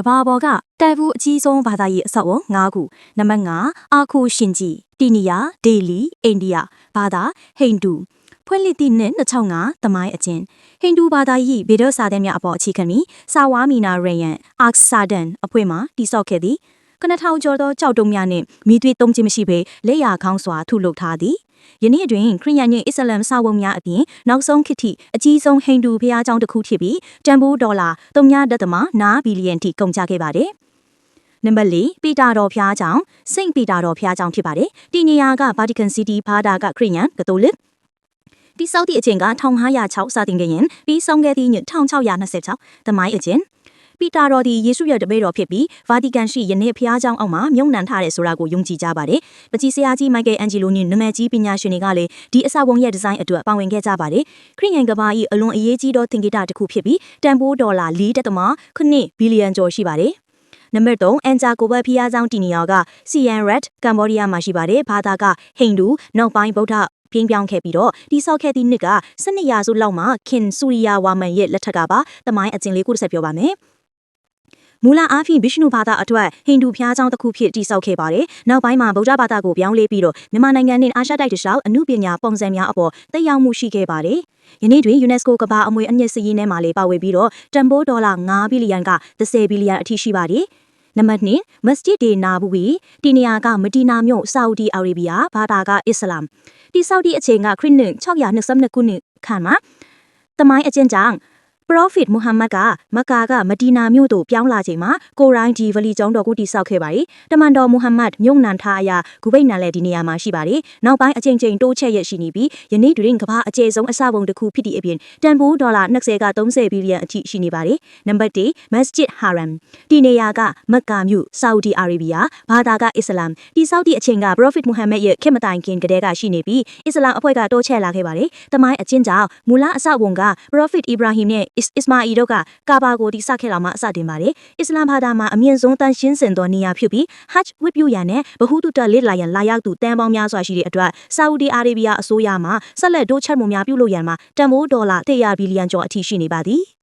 ကဘာပေါ်ကတိုင်ဘူးအကြီးဆုံးဘာသာရေးအဆောက်အုံ၅ခုနံပါတ်5အာခုရှင်ကြီးတီနီယာဒေလီအိန္ဒိယဘာသာဟိန္ဒူဖွင့်လှစ်သည့်နှစ်2005တမိုင်းအကျဉ်ဟိန္ဒူဘာသာရေးဗေဒစာသင်များအပေါ်အခြေခံပြီးစာဝါမီနာရေယန်အာခ်ဆာဒန်အဖွဲ့မှတိစောက်ခဲ့သည်ကနထောင်ကျော်သောကြောက်တုံးများနှင့်မိသွေးသုံးခြင်းမရှိဘဲလက်ရခေါင်းစွာထုလုပ်ထားသည် ယနေ့အတွင်ခရိယန်ညင်အစ္စလမ်စာဝုံများအပြင်နောက်ဆုံးခေတ်ထိအကြီးဆုံးဟိန္ဒူဘုရားကျောင်းတစ်ခုဖြစ်ပြီးတန်ဖိုးဒေါ်လာ3.9နာဘီလီယံထိကုန်ကျခဲ့ပါတယ်နံပါတ်၄ပီတာတော်ဖျားကျောင်းစိန့်ပီတာတော်ဖျားကျောင်းဖြစ်ပါတယ်။ဒီနေရာကဗာတီကန်စီးတီးဘာဒါကခရိယန်ကတိုလစ်တိဆောက်သည့်အချိန်က1506စတင်ခဲ့ရင်ပြီးဆုံးခဲ့သည့်1626သမိုင်းအကျဉ် ပီတာတော်သည်ယေရှုရဲ့တပည့်တော်ဖြစ်ပြီးဗာတီကန်ရှိယနေ့ဖျားเจ้าအောက်မှာမြုံနှံထားတဲ့ဆိုတာကိုယုံကြည်ကြပါတယ်။ပကြီးဆရာကြီးမိုက်ကယ်အန်ဂျီလိုနှင့်နမကြီးပညာရှင်တွေကလည်းဒီအဆောက်အုံရဲ့ဒီဇိုင်းအတွက်ပါဝင်ခဲ့ကြပါတယ်။ခရစ်ယာန်ကဘာ၏အလွန်အရေးကြီးသောသင်္ကေတတစ်ခုဖြစ်ပြီးတန်ဖိုးဒေါ်လာ4.9ဘီလီယံကျော်ရှိပါတယ်။နံပါတ်3အန်ဂျာကိုဘတ်ဖီယာဆောင်တီနီယာက CN Red ကမ္ဘောဒီးယားမှာရှိပါတယ်။ဘာသာကဟိန္ဒူနောက်ပိုင်းဗုဒ္ဓပြင်းပြောင်းခဲ့ပြီးတော့တိဆောက်ခဲ့သည့်နှစ်က12ရာစုလောက်မှာခင်ဆူရီယာဝါမန်ရဲ့လက်ထက်ကပါတမိုင်းအကျဉ်လေးကိုတစ်ဆက်ပြောပါမယ် မူလအားဖြင့်ဗိရှ္ဏုဘာသာအတွက်ဟိန္ဒူဘုရားကျောင်းတစ်ခုဖြစ်တည်ဆောက်ခဲ့ပါတယ်။နောက်ပိုင်းမှာဗုဒ္ဓဘာသာကိုပြောင်းလဲပြီးတော့မြန်မာနိုင်ငံနဲ့အာရှတိုက်တစ်လျှောက်အမှုပညာပုံစံများအပေါ်သက်ရောက်မှုရှိခဲ့ပါတယ်။ယနေ့တွင် UNESCO ကမ္ဘာအမွေအနှစ်စည်းရင်းထဲမှာလည်းပါဝင်ပြီးတော့တန်ဖိုးဒေါ်လာ9ဘီလီယံက10ဘီလီယံအထိရှိပါတယ်။နံပါတ်2မစဂျစ်ဒေနာဘူးဝီဒီနေယာကမဒီနာမြို့ဆာဥဒီအာရေဗီယာဘာသာကအစ္စလာမ်ဒီဆောက်ဒီအချိန်ကခရစ်နှစ်622ခုနှစ်ခန့်မှာတမိုင်းအကျဉ်းကြောင့် Prophet Muhammad ကမက္ကာကမဒီနာမြို့သို့ပြောင်းလာချိန်မှာကိုရိုင်းဒီဗလီကျောင်းတော်ကိုတည်ဆောက်ခဲ့ပါတယ်။တမန်တော်မုဟမ္မဒ်မြုံနန်ထားအရာဂူဘိတ်နန်လည်းဒီနေရာမှာရှိပါတယ်။နောက်ပိုင်းအချိန်ချင်းတိုးချက်ရရှိနေပြီးယနေ့တွင်ကမ္ဘာအကျယ်ဆုံးအစပုံတစ်ခုဖြစ်သည့်အပြင်တန်ဖိုးဒေါ်လာ20က30ဘီလီယံအထိရှိနေပါတယ်။နံပါတ်1 Masjid Haram ဒီနေရာကမက္ကာမြို့ဆာဥဒီအာရေဗီယာဘာသာကအစ္စလာမ်တည်ဆောက်သည့်အချိန်က Prophet Muhammad ရဲ့ခေတ်မတိုင်ခင်ကတည်းကရှိနေပြီးအစ္စလာမ်အဖွဲ့ကတိုးချဲ့လာခဲ့ပါတယ်။တမိုင်းအချင်းကြောင့်မူလအစပုံက Prophet Ibrahim နဲ့အစ္စမာအီတို့ကကာဘာကိုတိစခဲ့လာမှအစတင်ပါတယ်။အစ္စလာမ်ဘာသာမှာအမြင့်ဆုံးတန်ရှင်းစင်သောနေရာဖြစ်ပြီး Hajj ဝတ်ပြုရန်နဲ့ဗဟုသုတလစ်လာရန်လာရောက်သူတန်ပေါင်းများစွာရှိတဲ့အတွက်ဆာဥဒီအာရေဗီးယားအစိုးရမှဆက်လက်တိုးချဲ့မှုများပြုလုပ်ရန်မှာတန်ဖိုးဒေါ်လာ100ဘီလီယံကျော်အထိရှိနေပါသည်။